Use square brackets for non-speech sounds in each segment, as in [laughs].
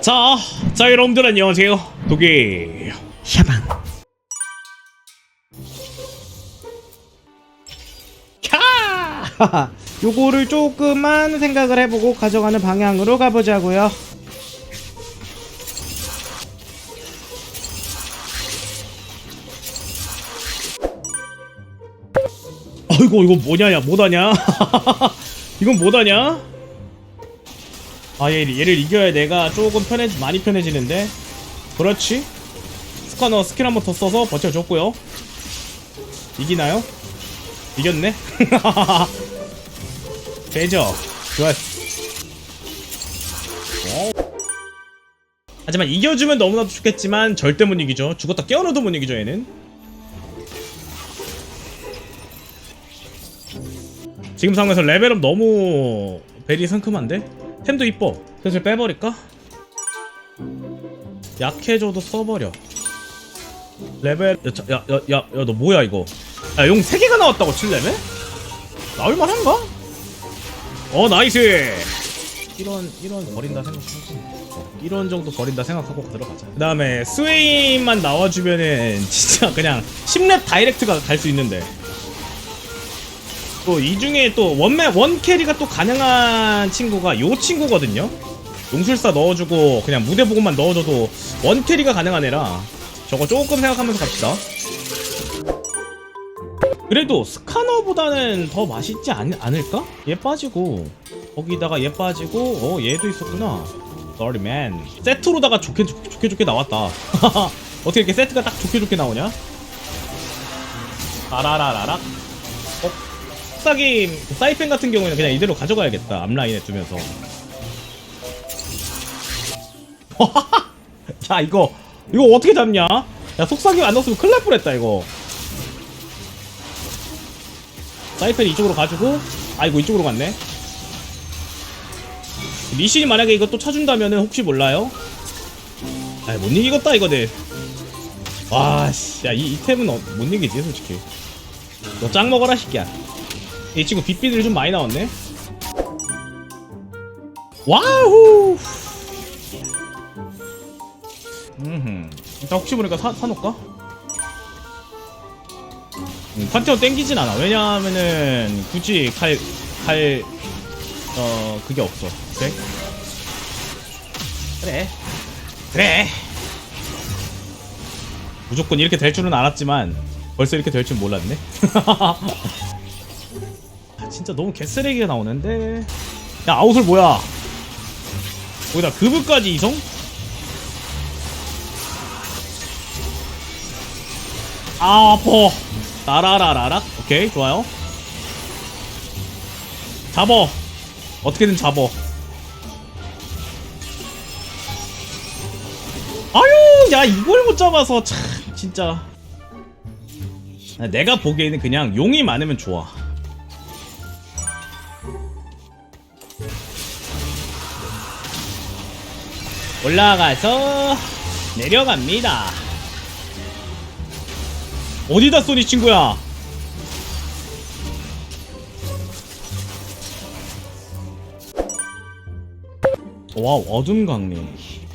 자, 자 여러분들 안녕하세요. 도기 샤방. 캬! [laughs] 요거를 조금만 생각을 해보고 가져가는 방향으로 가보자고요. 아이고 이거 뭐냐 야 뭐다냐 [laughs] 이건 뭐다냐 아 얘, 얘를 이겨야 내가 조금 편해 많이 편해지는데? 그렇지? 스카너 스킬 한 번 더 써서 버텨줬고요. 이기나요? 이겼네? 되죠 좋았어 어. 하지만 이겨주면 너무나도 좋겠지만 절대 못 이기죠. 죽었다 깨어나도 못 이기죠 얘는. 지금 상황에서 레벨업 너무 벨이 상큼한데? 템도 이뻐. 슬슬 빼버릴까? 약해져도 써버려. 레벨 야야야야 너 뭐야 이거? 야 용 3개가 나왔다고 7레벨? 나올만한가? 어 나이스! 이런 이런 버린다 생각하고 이런 정도 버린다 생각하고 들어가자. 그 다음에 스웨인만 나와주면은 진짜 그냥 10렙 다이렉트가 갈 수 있는데 또 이 중에 또 원맨 원 캐리가 또 가능한 친구가 요 친구거든요. 용술사 넣어주고 그냥 무대 보고만 넣어줘도 원 캐리가 가능한 애라 저거 조금 생각하면서 갑시다. 그래도 스카너보다는 더 맛있지 않, 않을까? 얘 빠지고 거기다가 얘 빠지고 어 얘도 있었구나. Sorry man. 세트로다가 좋게 좋게 좋게, 좋게 나왔다. [laughs] 어떻게 이렇게 세트가 딱 좋게 좋게 나오냐? 아라라라락. 그 사이펜 같은 경우에는 그냥 이대로 가져가야겠다. 앞라인에 두면서. [laughs] 야 이거. 이거 어떻게 잡냐? 야 속삭임 안 넣었으면 큰일 날 뻔했다 이거. 사이펜 이쪽으로 가지고. 아이고 이쪽으로 갔네. 리신이 만약에 이거 또 쳐준다면은 혹시 몰라요? 아이 못 이기겠다 이거들 와씨. 야이 이템은 어, 못 이기지 솔직히. 너 짱 먹어라 새끼야 이 친구 빗비들이 좀 많이 나왔네. 와우! 일단 혹시 모르니까 사, 사놓을까? 음, 판테온 땡기진 않아. 왜냐하면은 굳이 칼, 칼, 어, 그게 없어. 오케이? 그래. 그래. 무조건 이렇게 될 줄은 알았지만 벌써 이렇게 될 줄 몰랐네. 아, [laughs] 진짜 너무 개쓰레기가 나오는데. 야 아웃을 뭐야? 거기다 그브까지 이성? 아 아파. 따라라라락 오케이 좋아요. 잡어. 어떻게든 잡어. 아유 야 이걸 못 잡아서 참 진짜. 내가 보기에는 그냥 용이 많으면 좋아 올라가서 내려갑니다. 어디다 쏘니 친구야? 와우 어둠 강림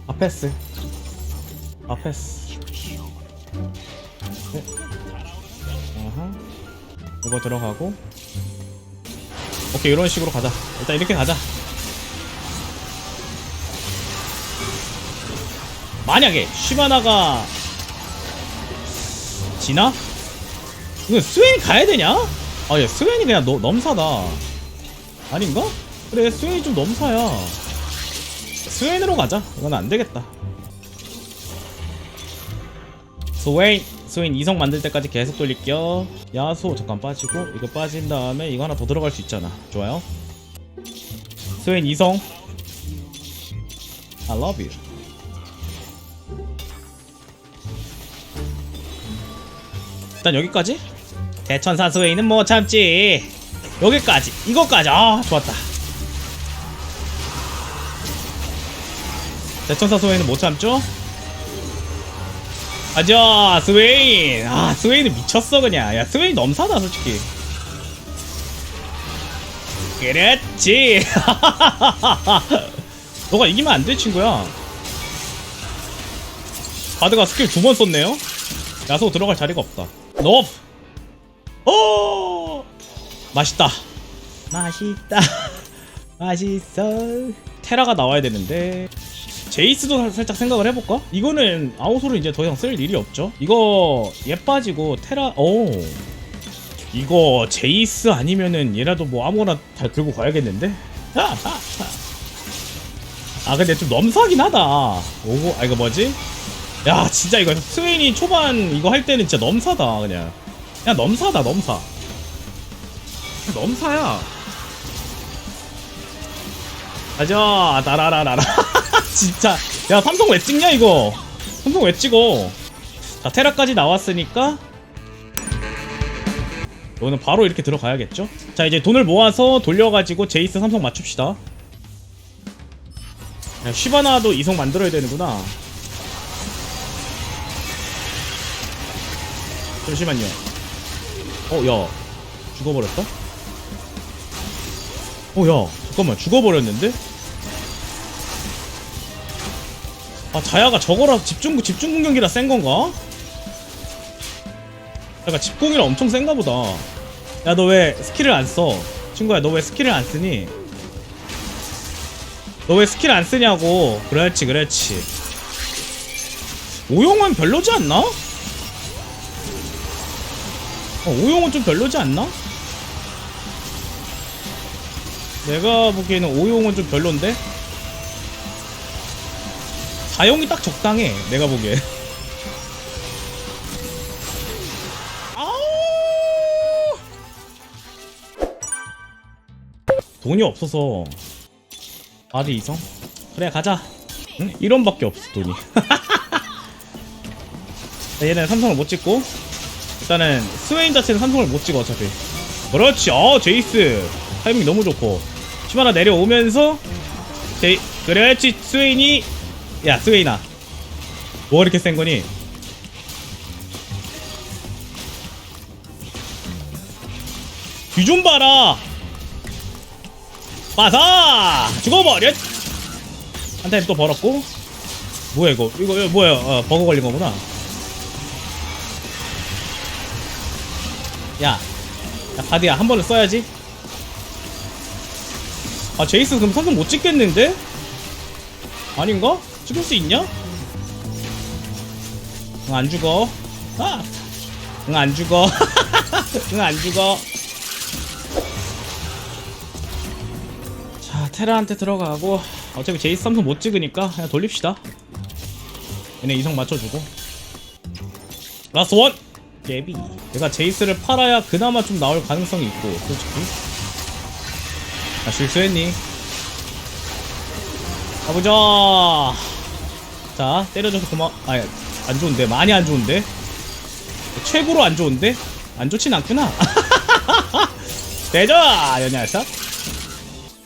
아 패스 아 패스 네. 아하. 이거 들어가고 오케이 이런 식으로 가자 일단 이렇게 가자 만약에 시바나가 지나? 이거 스웨인이 가야 되냐? 아, 야, 스웨인이 그냥 너, 넘사다. 아닌가? 그래, 스웨인이 좀 넘사야. 스웨인으로 가자. 이건 안 되겠다. 스웨인, 스웨인 이성 만들 때까지 계속 돌릴게요. 야수 잠깐 빠지고, 이거 빠진 다음에 이거 하나 더 들어갈 수 있잖아. 좋아요. 스웨인 이성. I love you. 일단 여기까지? 대천사 스웨이는 못 참지 여기까지. 이거까지. 아 좋았다. 대천사 스웨이는 못 참죠 가자 스웨인. 아 스웨인은 미쳤어 그냥. 야 스웨인 넘사다 솔직히. 그렇지. [laughs] 너가 이기면 안 돼 친구야. 바드가 스킬 두 번 썼네요? 야소 들어갈 자리가 없다 넙 오! 맛있다 맛있다 [laughs] 맛있어 테라가 나와야 되는데 제이스도 살- 살짝 생각을 해볼까? 이거는 아웃으로 이제 더 이상 쓸 일이 없죠 이거 얘 빠지고 테라 오 이거 제이스 아니면은 얘라도 뭐 아무거나 다 들고 가야겠는데? [laughs] 아 근데 좀 넘사긴 하다 오고 아 이거 뭐지? 야 진짜 이거 스웨인이 초반 이거 할 때는 진짜 넘사다 그냥. 그냥 넘사다 넘사. 넘사야. 가자 따라라라라. [laughs] 진짜. 야 삼성 왜 찍냐 이거? 삼성 왜 찍어? 자 테라까지 나왔으니까. 이거는 바로 이렇게 들어가야겠죠? 자 이제 돈을 모아서 돌려가지고 제이스 삼성 맞춥시다. 야, 쉬바나도 이성 만들어야 되는구나 잠시만요 어 야 죽어버렸다 어 야 잠깐만 죽어버렸는데 아 자야가 저거라 집중 집중 공격이라 센 건가? 약간 집공이라 엄청 센가 보다 야 너 왜 스킬을 안 써? 친구야 너 왜 스킬을 안 쓰니? 너 왜 스킬 안 쓰냐고 그렇지 그렇지 오용은 별로지 않나? 어, 오용은 좀 별로지 않나? 내가 보기에는 오용은 좀 별론데? 사용이 딱 적당해 내가 보기에! [laughs] 돈이 없어서 아리 이성? 그래 가자 응? 1원밖에 없어 돈이 [laughs] 자, 얘는 삼성을 못 찍고 일단은 스웨인 자체는 삼성을 못 찍어 어차피. 그렇지. 어 제이스. 타이밍 너무 좋고. 시바나 내려오면서 제이 그렇지 스웨인이. 야 스웨인아. 뭐 이렇게 센 거니? 뒤 좀 봐라. 빠사! 죽어버려 한 타임 또 벌었고. 뭐야 이거? 이거, 이거 뭐야? 어, 버거 걸린 거구나 야, 야 바디야 한 번은 써야지 아 제이스 그럼 삼성 못 찍겠는데? 아닌가? 찍을 수 있냐? 응 안 죽어 아! 응 안 죽어 [laughs] 응 안 죽어 자 테라한테 들어가고 어차피 제이스 삼성 못 찍으니까 그냥 돌립시다 얘네 이성 맞춰주고 라스트 원! 깨비 내가 제이스를 팔아야 그나마 좀 나올 가능성이 있고 솔직히. 아 실수했니? 가보자. 자 때려줘서 고마 아니 안 좋은데? 많이 안 좋은데? 최고로 안 좋은데? 안 좋진 않구나. [laughs] 대자 이 녀석.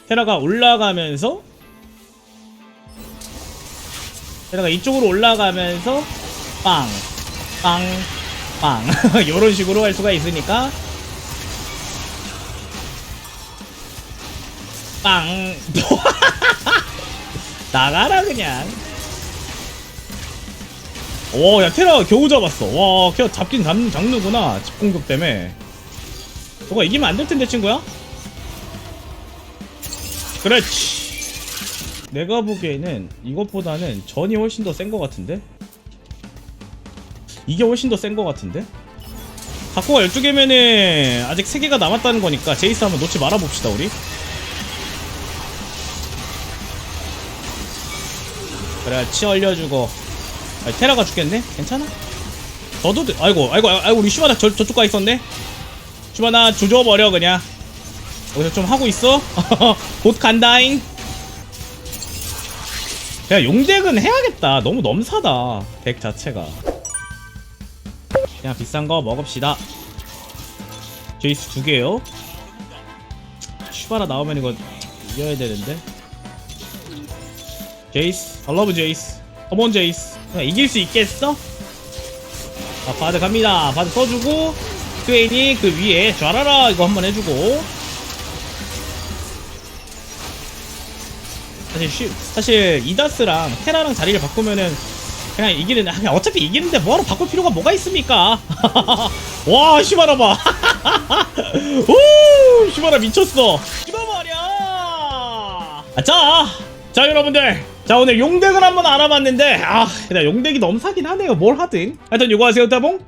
테라가 올라가면서 테라가 이쪽으로 올라가면서 빵. 빵, 빵. [laughs] 요런 식으로 할 수가 있으니까. 빵. [laughs] 나가라, 그냥. 오, 야, 테라 겨우 잡았어. 와, 걔 잡긴 잡, 잡는구나. 집공격 때문에. 너가 이기면 안 될 텐데, 친구야? 그렇지. 내가 보기에는 이것보다는 전이 훨씬 더 센 것 같은데? 이게 훨씬 더 센 것 같은데? 각고가 12개면은 아직 3개가 남았다는 거니까 제이스 한번 놓지 말아봅시다 우리 그렇지 얼려주고 아, 테라가 죽겠네? 괜찮아? 돼. 아이고 아이고 아이고 우리 슈바나 저, 저쪽 가 있었네 슈바나 조져버려 그냥 여기서 좀 하고 있어 [laughs] 곧 간다잉 야 용덱은 해야겠다 너무 넘사다 덱 자체가 그냥 비싼 거 먹읍시다. 제이스 두 개요. 슈바라 나오면 이거 이겨야 되는데. 제이스, I love 제이스. 컴온 제이스. 그냥 이길 수 있겠어? 자, 바드 갑니다. 바드 써주고, 트웨인이 그 위에 좌라라 이거 한번 해주고. 사실 쉬, 사실 이다스랑 테라랑 자리를 바꾸면은 그냥 이기는 그냥 어차피 이기는데 뭐하러 바꿀 필요가 뭐가 있습니까? [laughs] 와 시바라 봐 오 [laughs] 시바라 미쳤어. 씹어버려 아, 자, 자 여러분들. 자 오늘 용덱을 한번 알아봤는데 아 그냥 용덱이 너무 사긴 하네요. 뭘 하든. 하여튼 요거 하세요 따봉